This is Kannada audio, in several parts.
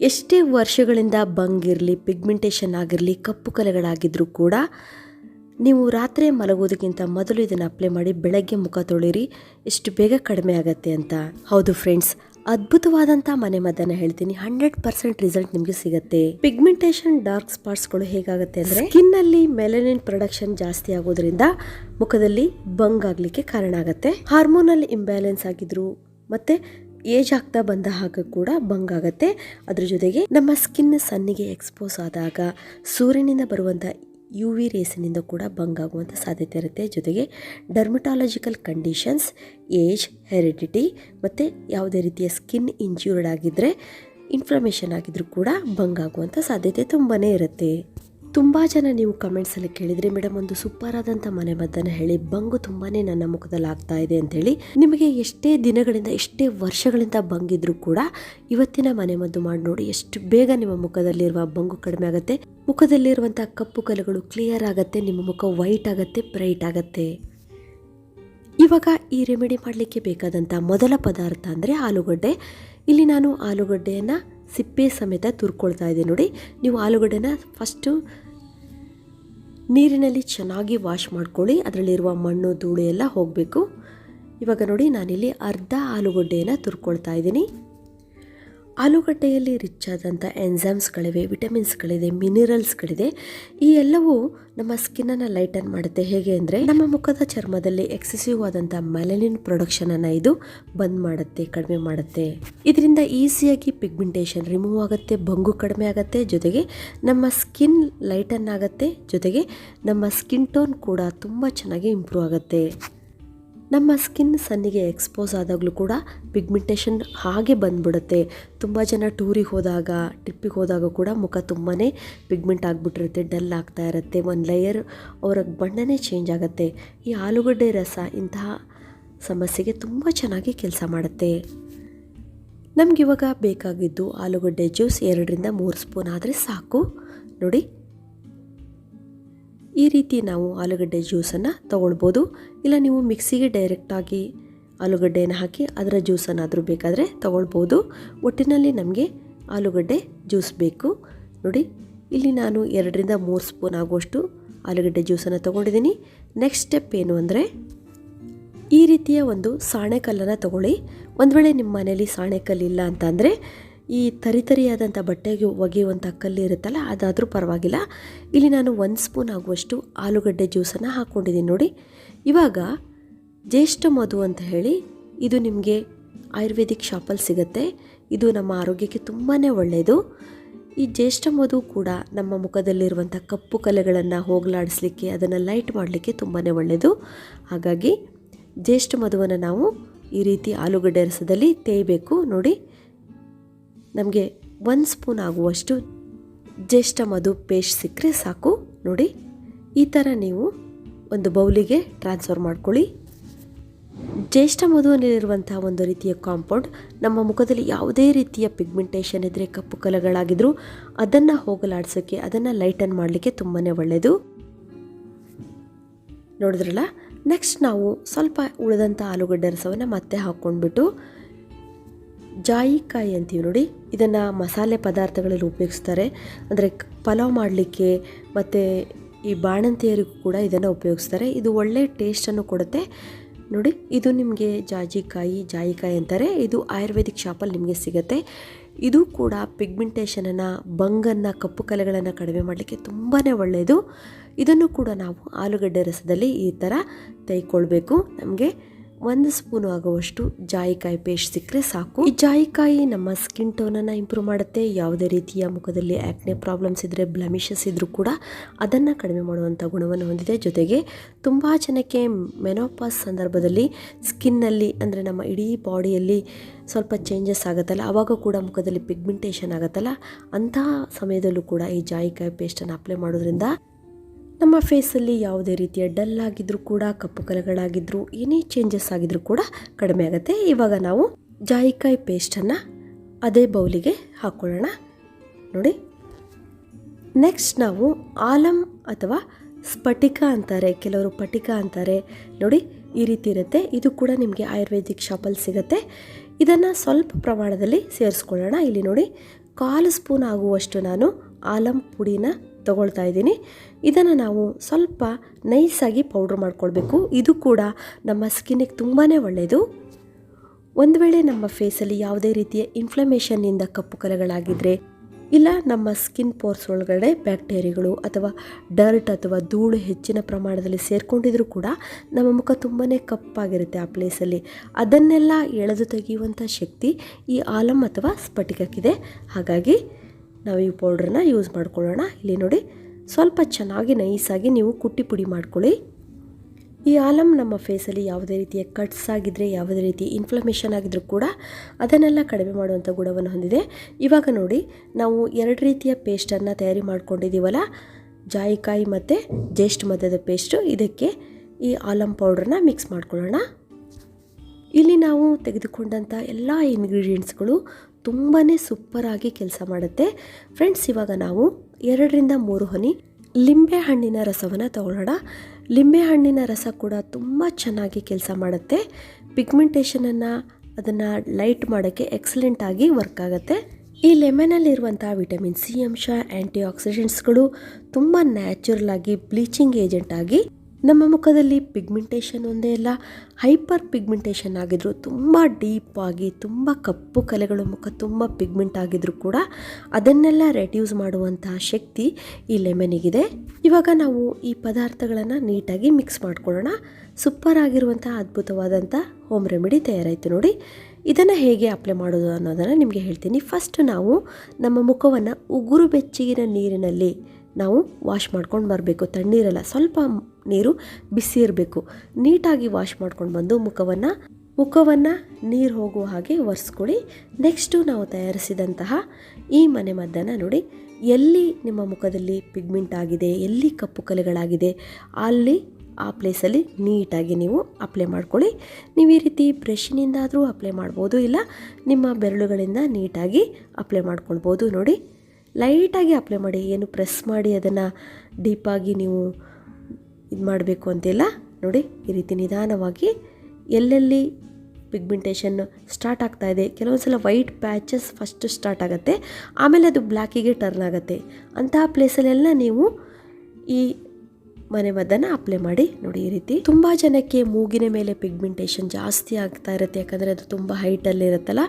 ಎಷ್ಟೇ ವರ್ಷಗಳಿಂದ ಬಂಗಿರಲಿ ಪಿಗ್ಮೆಂಟೇಷನ್ ಆಗಿರಲಿ, ಕಪ್ಪು ಕಲೆಗಳಾಗಿದ್ದರೂ ಕೂಡ ನೀವು ರಾತ್ರಿ ಮಲಗೋದಕ್ಕಿಂತ ಮೊದಲು ಇದನ್ನು ಅಪ್ಲೈ ಮಾಡಿ ಬೆಳಗ್ಗೆ ಮುಖ ತೊಳಿರಿ, ಎಷ್ಟು ಬೇಗ ಕಡಿಮೆ ಆಗುತ್ತೆ ಅಂತ. ಹೌದು ಫ್ರೆಂಡ್ಸ್ ಅದ್ಭುತವಾದಂಥ ಮನೆ ಮದ್ದನ್ನ ಹೇಳ್ತೀನಿ. ಹಂಡ್ರೆಡ್ ಪರ್ಸೆಂಟ್ ರಿಸಲ್ಟ್ ನಿಮಗೆ ಸಿಗುತ್ತೆ. ಪಿಗ್ಮೆಂಟೇಷನ್ ಡಾರ್ಕ್ ಸ್ಪಾಟ್ಸ್ಗಳು ಹೇಗಾಗುತ್ತೆ ಅಂದರೆ ಸ್ಕಿನ್ ಅಲ್ಲಿ ಮೆಲನಿನ್ ಪ್ರೊಡಕ್ಷನ್ ಜಾಸ್ತಿ ಆಗೋದ್ರಿಂದ ಮುಖದಲ್ಲಿ ಬಂಗ್ ಆಗಲಿಕ್ಕೆ ಕಾರಣ ಆಗುತ್ತೆ. ಹಾರ್ಮೋನಲ್ ಇಂಬ್ಯಾಲೆನ್ಸ್ ಆಗಿದ್ರು ಮತ್ತೆ ಏಜ್ ಆಗ್ತಾ ಬಂದ ಹಾಗೆ ಕೂಡ ಬಂಗ್ ಆಗುತ್ತೆ. ಅದ್ರ ಜೊತೆಗೆ ನಮ್ಮ ಸ್ಕಿನ್ ಸನ್ನಿಗೆ ಎಕ್ಸ್ಪೋಸ್ ಆದಾಗ ಸೂರ್ಯನಿಂದ ಬರುವಂಥ ಯು ವಿ ರೇಸಿನಿಂದ ಕೂಡ ಬಂಗ್ ಆಗುವಂಥ ಸಾಧ್ಯತೆ ಇರುತ್ತೆ. ಜೊತೆಗೆ ಡರ್ಮಟಾಲಜಿಕಲ್ ಕಂಡೀಷನ್ಸ್ ಏಜ್ ಹೆರಿಡಿಟಿ ಮತ್ತು ಯಾವುದೇ ರೀತಿಯ ಸ್ಕಿನ್ ಇಂಜ್ಯೂರ್ಡ್ ಆಗಿದ್ದರೆ ಇನ್ಫ್ಲಮೇಷನ್ ಆಗಿದ್ರೂ ಕೂಡ ಬಂಗ್ ಆಗುವಂಥ ಸಾಧ್ಯತೆ ತುಂಬಾ ಇರುತ್ತೆ. ತುಂಬ ಜನ ನೀವು ಕಮೆಂಟ್ಸಲ್ಲಿ ಕೇಳಿದರೆ ಮೇಡಮ್ ಒಂದು ಸೂಪರ್ ಆದಂಥ ಮನೆ ಮದ್ದನ್ನು ಹೇಳಿ, ಬಂಗು ತುಂಬಾ ನನ್ನ ಮುಖದಲ್ಲಿ ಆಗ್ತಾ ಇದೆ ಅಂತೇಳಿ ನಿಮಗೆ ಎಷ್ಟೇ ದಿನಗಳಿಂದ, ಎಷ್ಟೇ ವರ್ಷಗಳಿಂದ ಬಂಗಿದ್ರೂ ಕೂಡ ಇವತ್ತಿನ ಮನೆ ಮದ್ದು ಮಾಡಿ ನೋಡಿ, ಎಷ್ಟು ಬೇಗ ನಿಮ್ಮ ಮುಖದಲ್ಲಿರುವ ಬಂಗು ಕಡಿಮೆ ಆಗುತ್ತೆ. ಮುಖದಲ್ಲಿರುವಂಥ ಕಪ್ಪು ಕಲೆಗಳು ಕ್ಲಿಯರ್ ಆಗುತ್ತೆ, ನಿಮ್ಮ ಮುಖ ವೈಟ್ ಆಗುತ್ತೆ ಬ್ರೈಟ್ ಆಗುತ್ತೆ. ಇವಾಗ ಈ ರೆಮಿಡಿ ಮಾಡಲಿಕ್ಕೆ ಬೇಕಾದಂಥ ಮೊದಲ ಪದಾರ್ಥ ಅಂದರೆ ಆಲೂಗಡ್ಡೆ. ಇಲ್ಲಿ ನಾನು ಆಲೂಗಡ್ಡೆಯನ್ನು ಸಿಪ್ಪೆ ಸಮೇತ ತುರ್ಕೊಳ್ತಾ ಇದ್ದೀನಿ ನೋಡಿ. ನೀವು ಆಲೂಗಡ್ಡೆನ ಫಸ್ಟು ನೀರಿನಲ್ಲಿ ಚೆನ್ನಾಗಿ ವಾಶ್ ಮಾಡ್ಕೊಳ್ಳಿ, ಅದರಲ್ಲಿರುವ ಮಣ್ಣು, ಧೂಳು ಎಲ್ಲ ಹೋಗಬೇಕು. ಇವಾಗ ನೋಡಿ ನಾನಿಲ್ಲಿ ಅರ್ಧ ಆಲೂಗಡ್ಡೆಯನ್ನು ತುರ್ಕೊಳ್ತಾ ಇದ್ದೀನಿ. ಆಲೂಗಡ್ಡೆಯಲ್ಲಿ ರಿಚ್ ಆದಂಥ ಎಂಜಾಮ್ಸ್ಗಳಿವೆ ವಿಟಮಿನ್ಸ್ಗಳಿದೆ ಮಿನರಲ್ಸ್ಗಳಿದೆ ಈ ಎಲ್ಲವೂ ನಮ್ಮ ಸ್ಕಿನ್ನನ್ನು ಲೈಟನ್ ಮಾಡುತ್ತೆ. ಹೇಗೆ ಅಂದರೆ ನಮ್ಮ ಮುಖದ ಚರ್ಮದಲ್ಲಿ ಎಕ್ಸೆಸಿವ್ ಆದಂಥ ಮೆಲನಿನ್ ಪ್ರೊಡಕ್ಷನನ್ನು ಇದು ಬಂದ್ ಮಾಡುತ್ತೆ, ಕಡಿಮೆ ಮಾಡುತ್ತೆ. ಇದರಿಂದ ಈಸಿಯಾಗಿ ಪಿಗ್ಮೆಂಟೇಷನ್ ರಿಮೂವ್ ಆಗುತ್ತೆ ಬಂಗು ಕಡಿಮೆ ಆಗುತ್ತೆ, ಜೊತೆಗೆ ನಮ್ಮ ಸ್ಕಿನ್ ಲೈಟನ್ ಆಗುತ್ತೆ, ಜೊತೆಗೆ ನಮ್ಮ ಸ್ಕಿನ್ ಟೋನ್ ಕೂಡ ತುಂಬ ಚೆನ್ನಾಗಿ ಇಂಪ್ರೂವ್ ಆಗುತ್ತೆ. ನಮ್ಮ ಸ್ಕಿನ್ ಸನ್ನಿಗೆ ಎಕ್ಸ್ಪೋಸ್ ಆದಾಗಲೂ ಕೂಡ ಪಿಗ್ಮೆಂಟೇಷನ್ ಹಾಗೆ ಬಂದ್ಬಿಡುತ್ತೆ. ತುಂಬ ಜನ ಟೂರಿಗೆ ಹೋದಾಗ, ಟ್ರಿಪ್ಪಿಗೆ ಹೋದಾಗ ಕೂಡ ಮುಖ ತುಂಬಾ ಪಿಗ್ಮೆಂಟ್ ಆಗಿಬಿಟ್ಟಿರುತ್ತೆ, ಡಲ್ ಆಗ್ತಾ ಇರುತ್ತೆ. ಒಂದು ಲೇಯರ್ ಅವರ ಬಣ್ಣನೇ ಚೇಂಜ್ ಆಗುತ್ತೆ. ಈ ಆಲೂಗಡ್ಡೆ ರಸ ಇಂತಹ ಸಮಸ್ಯೆಗೆ ತುಂಬ ಚೆನ್ನಾಗಿ ಕೆಲಸ ಮಾಡುತ್ತೆ. ನಮಗಿವಾಗ ಬೇಕಾಗಿದ್ದು ಆಲೂಗಡ್ಡೆ ಜ್ಯೂಸ್ ಎರಡರಿಂದ ಮೂರು ಸ್ಪೂನ್ ಆದರೆ ಸಾಕು. ನೋಡಿ. ಈ ರೀತಿ ನಾವು ಆಲೂಗಡ್ಡೆ ಜ್ಯೂಸನ್ನು ತೊಗೊಳ್ಬೋದು. ಇಲ್ಲ ನೀವು ಮಿಕ್ಸಿಗೆ ಡೈರೆಕ್ಟಾಗಿ ಆಲೂಗಡ್ಡೆಯನ್ನು ಹಾಕಿ ಅದರ ಜ್ಯೂಸನ್ನಾದರೂ ಬೇಕಾದರೆ ತೊಗೊಳ್ಬೋದು. ಒಟ್ಟಿನಲ್ಲಿ ನಮಗೆ ಆಲೂಗಡ್ಡೆ ಜ್ಯೂಸ್ ಬೇಕು. ನೋಡಿ, ಇಲ್ಲಿ ನಾನು ಎರಡರಿಂದ ಮೂರು ಸ್ಪೂನ್ ಆಗುವಷ್ಟು ಆಲೂಗಡ್ಡೆ ಜ್ಯೂಸನ್ನು ತೊಗೊಂಡಿದ್ದೀನಿ. ನೆಕ್ಸ್ಟ್ ಸ್ಟೆಪ್ ಏನು ಅಂದರೆ, ಈ ರೀತಿಯ ಒಂದು ಸಾಣೆಕಲ್ಲನ್ನು ತಗೊಳ್ಳಿ. ಒಂದು ವೇಳೆ ನಿಮ್ಮ ಮನೇಲಿ ಸಾಣೆಕಲ್ಲಿಲ್ಲ ಅಂತಂದರೆ ಈ ತರಿತರಿಯಾದಂಥ ಬಟ್ಟೆಗೆ ಒಗೆಯುವಂಥ ಕಲ್ಲು ಇರುತ್ತಲ್ಲ, ಅದಾದರೂ ಪರವಾಗಿಲ್ಲ. ಇಲ್ಲಿ ನಾನು ಒಂದು ಸ್ಪೂನ್ ಆಗುವಷ್ಟು ಆಲೂಗಡ್ಡೆ ಜ್ಯೂಸನ್ನು ಹಾಕ್ಕೊಂಡಿದ್ದೀನಿ ನೋಡಿ. ಇವಾಗ ಜ್ಯೇಷ್ಠ ಮಧು ಅಂತ ಹೇಳಿ ಇದು ನಿಮಗೆ ಆಯುರ್ವೇದಿಕ್ ಶಾಪಲ್ಲಿ ಸಿಗುತ್ತೆ. ಇದು ನಮ್ಮ ಆರೋಗ್ಯಕ್ಕೆ ತುಂಬಾ ಒಳ್ಳೆಯದು. ಈ ಜ್ಯೇಷ್ಠ ಮಧು ಕೂಡ ನಮ್ಮ ಮುಖದಲ್ಲಿರುವಂಥ ಕಪ್ಪು ಕಲೆಗಳನ್ನು ಹೋಗಲಾಡಿಸ್ಲಿಕ್ಕೆ, ಅದನ್ನು ಲೈಟ್ ಮಾಡಲಿಕ್ಕೆ ತುಂಬಾ ಒಳ್ಳೆಯದು. ಹಾಗಾಗಿ ಜ್ಯೇಷ್ಠ ಮಧುವನ್ನು ನಾವು ಈ ರೀತಿ ಆಲೂಗಡ್ಡೆ ರಸದಲ್ಲಿ ತೇಯಬೇಕು ನೋಡಿ. ನಮಗೆ ಒಂದು ಸ್ಪೂನ್ ಆಗುವಷ್ಟು ಜ್ಯೇಷ್ಠ ಮಧು ಪೇಸ್ಟ್ ಸಿಕ್ಕರೆ ಸಾಕು. ನೋಡಿ, ಈ ಥರ ನೀವು ಒಂದು ಬೌಲಿಗೆ ಟ್ರಾನ್ಸ್ಫರ್ ಮಾಡ್ಕೊಳ್ಳಿ. ಜ್ಯೇಷ್ಠ ಮಧುವಿನಲ್ಲಿರುವಂತಹ ಒಂದು ರೀತಿಯ ಕಾಂಪೌಂಡ್ ನಮ್ಮ ಮುಖದಲ್ಲಿ ಯಾವುದೇ ರೀತಿಯ ಪಿಗ್ಮೆಂಟೇಷನ್ ಇದ್ದರೆ ಕಪ್ಪು ಕಲಗಳಾಗಿದ್ದರೂ ಅದನ್ನು ಹೋಗಲಾಡಿಸೋಕ್ಕೆ ಅದನ್ನು ಲೈಟನ್ ಮಾಡಲಿಕ್ಕೆ ತುಂಬಾ ಒಳ್ಳೆಯದು ನೋಡಿದ್ರಲ್ಲ ನೆಕ್ಸ್ಟ್ ನಾವು ಸ್ವಲ್ಪ ಉಳಿದಂಥ ಆಲೂಗಡ್ಡೆ ರಸವನ್ನು ಮತ್ತೆ ಹಾಕ್ಕೊಂಡ್ಬಿಟ್ಟು ಜಾಯಿಕಾಯಿ ಅಂತೀವಿ ನೋಡಿ, ಇದನ್ನು ಮಸಾಲೆ ಪದಾರ್ಥಗಳಲ್ಲಿ ಉಪಯೋಗಿಸ್ತಾರೆ. ಅಂದರೆ ಪಲಾವ್ ಮಾಡಲಿಕ್ಕೆ ಮತ್ತು ಈ ಬಾಣಂತಿಯರಿಗೂ ಕೂಡ ಇದನ್ನು ಉಪಯೋಗಿಸ್ತಾರೆ. ಇದು ಒಳ್ಳೆ ಟೇಸ್ಟನ್ನು ಕೊಡುತ್ತೆ. ನೋಡಿ, ಇದು ನಿಮಗೆ ಜಾಜಿಕಾಯಿ, ಜಾಯಿಕಾಯಿ ಅಂತಾರೆ. ಇದು ಆಯುರ್ವೇದಿಕ್ ಶಾಪಲ್ಲಿ ನಿಮಗೆ ಸಿಗುತ್ತೆ. ಇದು ಕೂಡ ಪಿಗ್ಮೆಂಟೇಷನನ್ನು ಬಂಗನ್ನು, ಕಪ್ಪು ಕಲೆಗಳನ್ನು ಕಡಿಮೆ ಮಾಡಲಿಕ್ಕೆ ತುಂಬಾ ಒಳ್ಳೆಯದು ಇದನ್ನು ಕೂಡ ನಾವು ಆಲೂಗಡ್ಡೆ ರಸದಲ್ಲಿ ಈ ಥರ ತೆಯ್ಕೊಳ್ಬೇಕು. ನಮಗೆ ಒಂದು ಸ್ಪೂನ್ ಆಗುವಷ್ಟು ಜಾಯಿಕಾಯಿ ಪೇಸ್ಟ್ ಸಿಕ್ಕರೆ ಸಾಕು. ಈ ಜಾಯಿಕಾಯಿ ನಮ್ಮ ಸ್ಕಿನ್ ಟೋನನ್ನು ಇಂಪ್ರೂವ್ ಮಾಡುತ್ತೆ. ಯಾವುದೇ ರೀತಿಯ ಮುಖದಲ್ಲಿ ಆ್ಯಕ್ನೆ ಪ್ರಾಬ್ಲಮ್ಸ್ ಇದ್ದರೆ ಬ್ಲಮಿಷಸ್ ಇದ್ದರೂ ಕೂಡ ಅದನ್ನು ಕಡಿಮೆ ಮಾಡುವಂಥ ಗುಣವನ್ನು ಹೊಂದಿದೆ. ಜೊತೆಗೆ ತುಂಬ ಜನಕ್ಕೆ ಮೆನೋಪಾಸ್ ಸಂದರ್ಭದಲ್ಲಿ ಸ್ಕಿನ್ನಲ್ಲಿ ಅಂದರೆ ನಮ್ಮ ಇಡೀ ಬಾಡಿಯಲ್ಲಿ ಸ್ವಲ್ಪ ಚೇಂಜಸ್ ಆಗುತ್ತಲ್ಲ, ಅವಾಗ ಕೂಡ ಮುಖದಲ್ಲಿ ಪಿಗ್ಮೆಂಟೇಷನ್ ಆಗುತ್ತಲ್ಲ, ಅಂತಹ ಸಮಯದಲ್ಲೂ ಕೂಡ ಈ ಜಾಯಿಕಾಯಿ ಪೇಸ್ಟನ್ನು ಅಪ್ಲೈ ಮಾಡೋದ್ರಿಂದ ನಮ್ಮ ಫೇಸಲ್ಲಿ ಯಾವುದೇ ರೀತಿಯ ಡಲ್ ಆಗಿದ್ರೂ ಕೂಡ, ಕಪ್ಪು ಕಲೆಗಳಾಗಿದ್ದರೂ ಏನೇ ಚೇಂಜಸ್ ಆಗಿದ್ರೂ ಕೂಡ ಕಡಿಮೆ ಆಗುತ್ತೆ. ಇವಾಗ ನಾವು ಜಾಯಿಕಾಯಿ ಪೇಸ್ಟನ್ನು ಅದೇ ಬೌಲಿಗೆ ಹಾಕ್ಕೊಳ್ಳೋಣ ನೋಡಿ. ನೆಕ್ಸ್ಟ್ ನಾವು ಆಲಂ ಅಥವಾ ಸ್ಫಟಿಕ ಅಂತಾರೆ. ಕೆಲವರು ಪಟಿಕ ಅಂತಾರೆ. ನೋಡಿ, ಈ ರೀತಿ ಇರುತ್ತೆ. ಇದು ಕೂಡ ನಿಮಗೆ ಆಯುರ್ವೇದಿಕ್ ಶಾಪಲ್ಲಿ ಸಿಗುತ್ತೆ. ಇದನ್ನು ಸ್ವಲ್ಪ ಪ್ರಮಾಣದಲ್ಲಿ ಸೇರಿಸ್ಕೊಳ್ಳೋಣ. ಇಲ್ಲಿ ನೋಡಿ, ಕಾಲು ಸ್ಪೂನ್ ಆಗುವಷ್ಟು ನಾನು ಆಲಂ ಪುಡಿನ ತಗೊಳ್ತಾ ಇದ್ದೀನಿ. ಇದನ್ನು ನಾವು ಸ್ವಲ್ಪ ನೈಸಾಗಿ ಪೌಡ್ರ್ ಮಾಡ್ಕೊಳ್ಬೇಕು. ಇದು ಕೂಡ ನಮ್ಮ ಸ್ಕಿನ್ನಿಗೆ ತುಂಬಾ ಒಳ್ಳೆಯದು ಒಂದು ವೇಳೆ ನಮ್ಮ ಫೇಸಲ್ಲಿ ಯಾವುದೇ ರೀತಿಯ ಇನ್ಫ್ಲಮೇಷನ್ನಿಂದ ಕಪ್ಪು ಕಲೆಗಳಾಗಿದ್ದರೆ ಇಲ್ಲ ನಮ್ಮ ಸ್ಕಿನ್ ಪೋರ್ಸ್ ಒಳಗಡೆ ಬ್ಯಾಕ್ಟೀರಿಯಾಗಳು ಅಥವಾ ಡರ್ಟ್ ಅಥವಾ ಧೂಳು ಹೆಚ್ಚಿನ ಪ್ರಮಾಣದಲ್ಲಿ ಸೇರಿಕೊಂಡಿದ್ರೂ ಕೂಡ ನಮ್ಮ ಮುಖ ತುಂಬಾ ಕಪ್ಪಾಗಿರುತ್ತೆ ಆ ಪ್ಲೇಸಲ್ಲಿ ಅದನ್ನೆಲ್ಲ ಎಳೆದು ತೆಗೆಯುವಂಥ ಶಕ್ತಿ ಈ ಆಲಮ್ ಅಥವಾ ಸ್ಫಟಿಕಕ್ಕಿದೆ. ಹಾಗಾಗಿ ನಾವು ಈ ಪೌಡ್ರನ್ನ ಯೂಸ್ ಮಾಡ್ಕೊಳ್ಳೋಣ. ಇಲ್ಲಿ ನೋಡಿ, ಸ್ವಲ್ಪ ಚೆನ್ನಾಗಿ ನೈಸಾಗಿ ನೀವು ಕುಟ್ಟಿ ಪುಡಿ ಮಾಡ್ಕೊಳ್ಳಿ. ಈ ಆಲಮ್ ನಮ್ಮ ಫೇಸಲ್ಲಿ ಯಾವುದೇ ರೀತಿಯ ಕಟ್ಸ್ ಆಗಿದ್ದರೆ ಯಾವುದೇ ರೀತಿ ಇನ್ಫ್ಲಮೇಷನ್ ಆಗಿದ್ರೂ ಕೂಡ ಅದನ್ನೆಲ್ಲ ಕಡಿಮೆ ಮಾಡುವಂಥ ಗುಣವನ್ನು ಹೊಂದಿದೆ. ಇವಾಗ ನೋಡಿ, ನಾವು ಎರಡು ರೀತಿಯ ಪೇಸ್ಟನ್ನು ತಯಾರಿ ಮಾಡ್ಕೊಂಡಿದ್ದೀವಲ್ಲ, ಜಾಯಿಕಾಯಿ ಮತ್ತು ಜೇಸ್ಟ್ ಮದ್ಯದ ಪೇಸ್ಟು ಇದಕ್ಕೆ ಈ ಆಲಮ್ ಪೌಡ್ರನ್ನ ಮಿಕ್ಸ್ ಮಾಡ್ಕೊಳ್ಳೋಣ. ಇಲ್ಲಿ ನಾವು ತೆಗೆದುಕೊಂಡಂಥ ಎಲ್ಲ ಇಂಗ್ರೀಡಿಯೆಂಟ್ಸ್ಗಳು ತುಂಬಾ ಸೂಪರಾಗಿ ಕೆಲಸ ಮಾಡುತ್ತೆ. ಫ್ರೆಂಡ್ಸ್ ಇವಾಗ ನಾವು ಎರಡರಿಂದ ಮೂರು ಹನಿ ಲಿಂಬೆ ಹಣ್ಣಿನ ರಸವನ್ನು ತಗೊಳ್ಳೋಣ. ಲಿಂಬೆ ಹಣ್ಣಿನ ರಸ ಕೂಡ ತುಂಬ ಚೆನ್ನಾಗಿ ಕೆಲಸ ಮಾಡುತ್ತೆ. ಪಿಗ್ಮೆಂಟೇಷನನ್ನು ಅದನ್ನು ಲೈಟ್ ಮಾಡೋಕ್ಕೆ ಎಕ್ಸಲೆಂಟ್ ಆಗಿ ವರ್ಕ್ ಆಗುತ್ತೆ. ಈ ಲೆಮನಲ್ಲಿರುವಂಥ ವಿಟಮಿನ್ ಸಿ ಅಂಶ ಆ್ಯಂಟಿ ಆಕ್ಸಿಡೆಂಟ್ಸ್ಗಳು ತುಂಬ ನ್ಯಾಚುರಲ್ ಆಗಿ ಬ್ಲೀಚಿಂಗ್ ಏಜೆಂಟ್ ಆಗಿ ನಮ್ಮ ಮುಖದಲ್ಲಿ ಪಿಗ್ಮೆಂಟೇಷನ್ ಒಂದೇ ಅಲ್ಲ ಹೈಪರ್ ಪಿಗ್ಮೆಂಟೇಷನ್ ಆಗಿದ್ರು ತುಂಬ ಡೀಪ್ ಆಗಿ, ತುಂಬ ಕಪ್ಪು ಕಲೆಗಳು ಮುಖ ತುಂಬ ಪಿಗ್ಮೆಂಟ್ ಆಗಿದ್ರು ಕೂಡ ಅದನ್ನೆಲ್ಲ ರೆಡ್ಯೂಸ್ ಮಾಡುವಂತಹ ಶಕ್ತಿ ಈ ಲೆಮನಿಗಿದೆ ಇವಾಗ ನಾವು ಈ ಪದಾರ್ಥಗಳನ್ನು ನೀಟಾಗಿ ಮಿಕ್ಸ್ ಮಾಡ್ಕೊಳ್ಳೋಣ. ಸೂಪರ್ ಆಗಿರುವಂಥ ಅದ್ಭುತವಾದಂಥ ಹೋಮ್ ರೆಮಿಡಿ ತಯಾರಾಯಿತು ನೋಡಿ. ಇದನ್ನು ಹೇಗೆ ಅಪ್ಲೈ ಮಾಡೋದು ಅನ್ನೋದನ್ನು ನಿಮಗೆ ಹೇಳ್ತೀನಿ. ಫಸ್ಟ್ ನಾವು ನಮ್ಮ ಮುಖವನ್ನು ಉಗುರು ಬೆಚ್ಚಗಿನ ನೀರಿನಲ್ಲಿ ನಾವು ವಾಶ್ ಮಾಡ್ಕೊಂಡು ಬರಬೇಕು. ತಣ್ಣೀರಲ್ಲ, ಸ್ವಲ್ಪ ನೀರು ಬಿಸಿ ಇರಬೇಕು. ನೀಟಾಗಿ ವಾಶ್ ಮಾಡ್ಕೊಂಡು ಬಂದು ಮುಖವನ್ನು ಮುಖವನ್ನು ನೀರು ಹೋಗುವ ಹಾಗೆ ಒರೆಸ್ಕೊಳ್ಳಿ. ನೆಕ್ಸ್ಟು ನಾವು ತಯಾರಿಸಿದಂತಹ ಈ ಮನೆ ಮದ್ದನ್ನು ನೋಡಿ, ಎಲ್ಲಿ ನಿಮ್ಮ ಮುಖದಲ್ಲಿ ಪಿಗ್ಮೆಂಟ್ ಆಗಿದೆ, ಎಲ್ಲಿ ಕಪ್ಪು ಕಲೆಗಳಾಗಿದೆ, ಅಲ್ಲಿ ಆ ಪ್ಲೇಸಲ್ಲಿ ನೀಟಾಗಿ ನೀವು ಅಪ್ಲೈ ಮಾಡ್ಕೊಳ್ಳಿ. ನೀವು ಈ ರೀತಿ ಬ್ರಷ್ನಿಂದಾದರೂ ಅಪ್ಲೈ ಮಾಡ್ಬೋದು, ಇಲ್ಲ ನಿಮ್ಮ ಬೆರಳುಗಳಿಂದ ನೀಟಾಗಿ ಅಪ್ಲೈ ಮಾಡ್ಕೊಳ್ಬೋದು ನೋಡಿ. ಲೈಟಾಗಿ ಅಪ್ಲೈ ಮಾಡಿ, ಏನು ಪ್ರೆಸ್ ಮಾಡಿ ಅದನ್ನು ಡೀಪಾಗಿ ನೀವು ಇದು ಮಾಡಬೇಕು ಅಂತಿಲ್ಲ ನೋಡಿ, ಈ ರೀತಿ ನಿಧಾನವಾಗಿ ಎಲ್ಲೆಲ್ಲಿ ಪಿಗ್ಮೆಂಟೇಷನ್ ಸ್ಟಾರ್ಟ್ ಆಗ್ತಾ ಇದೆ ಕೆಲವೊಂದು ಸಲ ವೈಟ್ ಪ್ಯಾಚಸ್ ಫಸ್ಟ್ ಸ್ಟಾರ್ಟ್ ಆಗುತ್ತೆ, ಆಮೇಲೆ ಅದು ಬ್ಲ್ಯಾಕಿಗೆ ಟರ್ನ್ ಆಗುತ್ತೆ. ಅಂತಹ ಪ್ಲೇಸಲ್ಲೆಲ್ಲ ನೀವು ಈ ಮನೆ ಮದ್ದನ್ನು ಅಪ್ಲೈ ಮಾಡಿ ನೋಡಿ, ಈ ರೀತಿ. ತುಂಬ ಜನಕ್ಕೆ ಮೂಗಿನ ಮೇಲೆ ಪಿಗ್ಮೆಂಟೇಷನ್ ಜಾಸ್ತಿ ಆಗ್ತಾ ಇರುತ್ತೆ, ಯಾಕಂದರೆ ಅದು ತುಂಬ ಹೈಟಲ್ಲಿರುತ್ತಲ್ಲ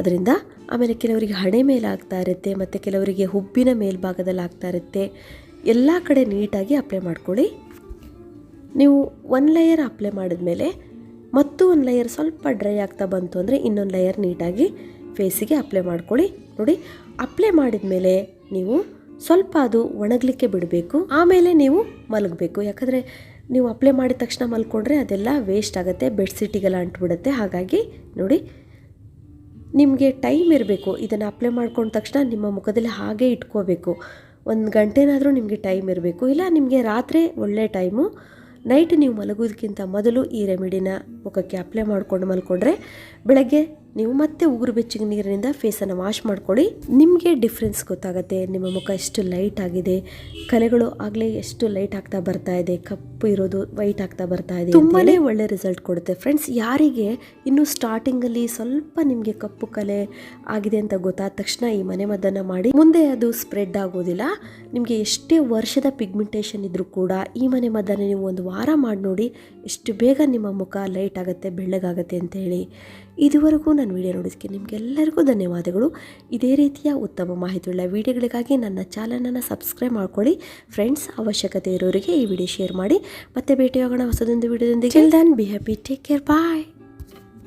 ಅದರಿಂದ ಆಮೇಲೆ ಕೆಲವರಿಗೆ ಹಣೆ ಮೇಲೆ ಆಗ್ತಾ ಇರುತ್ತೆ, ಮತ್ತು ಕೆಲವರಿಗೆ ಹುಬ್ಬಿನ ಮೇಲ್ಭಾಗದಲ್ಲಿ ಆಗ್ತಾ ಇರುತ್ತೆ. ಎಲ್ಲ ಕಡೆ ನೀಟಾಗಿ ಅಪ್ಲೈ ಮಾಡ್ಕೊಳ್ಳಿ. ನೀವು ಒನ್ ಲೇಯರ್ ಅಪ್ಲೈ ಮಾಡಿದ್ಮೇಲೆ ಮತ್ತು ಒಂದು ಲೇಯರ್ ಸ್ವಲ್ಪ ಡ್ರೈ ಆಗ್ತಾ ಬಂತು ಅಂದರೆ ಇನ್ನೊಂದು ಲೇಯರ್ ನೀಟಾಗಿ ಫೇಸಿಗೆ ಅಪ್ಲೈ ಮಾಡ್ಕೊಳ್ಳಿ. ನೋಡಿ ಅಪ್ಲೈ ಮಾಡಿದ ಮೇಲೆ ನೀವು ಸ್ವಲ್ಪ ಅದು ಒಣಗಲಿಕ್ಕೆ ಬಿಡಬೇಕು, ಆಮೇಲೆ ನೀವು ಮಲಗಬೇಕು. ಯಾಕಂದರೆ ನೀವು ಅಪ್ಲೈ ಮಾಡಿದ ತಕ್ಷಣ ಮಲ್ಕೊಂಡ್ರೆ ಅದೆಲ್ಲ ವೇಸ್ಟ್ ಆಗುತ್ತೆ ಬೆಡ್ಶೀಟಿಗೆಲ್ಲ ಅಂಟ್ಬಿಡುತ್ತೆ. ಹಾಗಾಗಿ ನೋಡಿ ನಿಮಗೆ ಟೈಮ್ ಇರಬೇಕು, ಇದನ್ನು ಅಪ್ಲೈ ಮಾಡ್ಕೊಂಡ ತಕ್ಷಣ ನಿಮ್ಮ ಮುಖದಲ್ಲಿ ಹಾಗೆ ಇಟ್ಕೋಬೇಕು. ಒಂದು ಗಂಟೆನಾದರೂ ನಿಮಗೆ ಟೈಮ್ ಇರಬೇಕು, ಇಲ್ಲ ನಿಮಗೆ ರಾತ್ರಿ ಒಳ್ಳೆ ಟೈಮು ನೈಟ್ ನೀವು ಮಲಗೋದಕ್ಕಿಂತ ಮೊದಲು ಈ ರೆಮಿಡಿನ ಮುಖಕ್ಕೆ ಅಪ್ಲೈ ಮಾಡ್ಕೊಂಡು ಮಲ್ಕೊಂಡ್ರೆ ಬೆಳಗ್ಗೆ ನೀವು ಮತ್ತೆ ಉಗುರು ಬೆಚ್ಚಗೆ ನೀರಿನಿಂದ ಫೇಸನ್ನು ವಾಶ್ ಮಾಡ್ಕೊಳ್ಳಿ. ನಿಮಗೆ ಡಿಫ್ರೆನ್ಸ್ ಗೊತ್ತಾಗುತ್ತೆ. ನಿಮ್ಮ ಮುಖ ಎಷ್ಟು ಲೈಟ್ ಆಗಿದೆ. ಕಲೆಗಳು ಆಗಲೇ ಎಷ್ಟು ಲೈಟ್ ಆಗ್ತಾ ಬರ್ತಾ ಇದೆ. ಕಪ್ಪು ಇರೋದು ವೈಟ್ ಆಗ್ತಾ ಬರ್ತಾ ಇದೆ ತುಂಬಾನೇ ಒಳ್ಳೆ ರಿಸಲ್ಟ್ ಕೊಡುತ್ತೆ. ಫ್ರೆಂಡ್ಸ್ ಯಾರಿಗೆ ಇನ್ನು ಸ್ಟಾರ್ಟಿಂಗಲ್ಲಿ ಸ್ವಲ್ಪ ನಿಮಗೆ ಕಪ್ಪು ಕಲೆ ಆಗಿದೆ ಅಂತ ಗೊತ್ತಾದ ತಕ್ಷಣ ಈ ಮನೆ ಮದ್ದನ್ನು ಮಾಡಿ, ಮುಂದೆ ಅದು ಸ್ಪ್ರೆಡ್ ಆಗೋದಿಲ್ಲ. ನಿಮಗೆ ಎಷ್ಟೇ ವರ್ಷದ ಪಿಗ್ಮೆಂಟೇಷನ್ ಇದ್ರೂ ಕೂಡ ಈ ಮನೆ ಮದ್ದನ್ನು ನೀವು ಒಂದು ವಾರ ಮಾಡಿ ನೋಡಿ ಎಷ್ಟು ಬೇಗ ನಿಮ್ಮ ಮುಖ ಲೈಟ್ ಆಗುತ್ತೆ, ಬೆಳ್ಳಗಾಗುತ್ತೆ ಅಂತ ಹೇಳಿ ಇದುವರೆಗೂ ನಾನು ವಿಡಿಯೋ ನೋಡೋದಕ್ಕೆ ನಿಮಗೆಲ್ಲರಿಗೂ ಧನ್ಯವಾದಗಳು. ಇದೇ ರೀತಿಯ ಉತ್ತಮ ಮಾಹಿತಿಯುಳ್ಳ ವಿಡಿಯೋಗಳಿಗಾಗಿ ನನ್ನ ಚಾನಲನ್ನು ಸಬ್ಸ್ಕ್ರೈಬ್ ಮಾಡ್ಕೊಳ್ಳಿ. ಫ್ರೆಂಡ್ಸ್, ಅವಶ್ಯಕತೆ ಇರೋರಿಗೆ ಈ ವಿಡಿಯೋ ಶೇರ್ ಮಾಡಿ. ಮತ್ತೆ ಭೇಟಿಯಾಗೋಣ ಹೊಸದೊಂದು ವಿಡಿಯೋದೊಂದಿಗೆ. Then be happy take care bye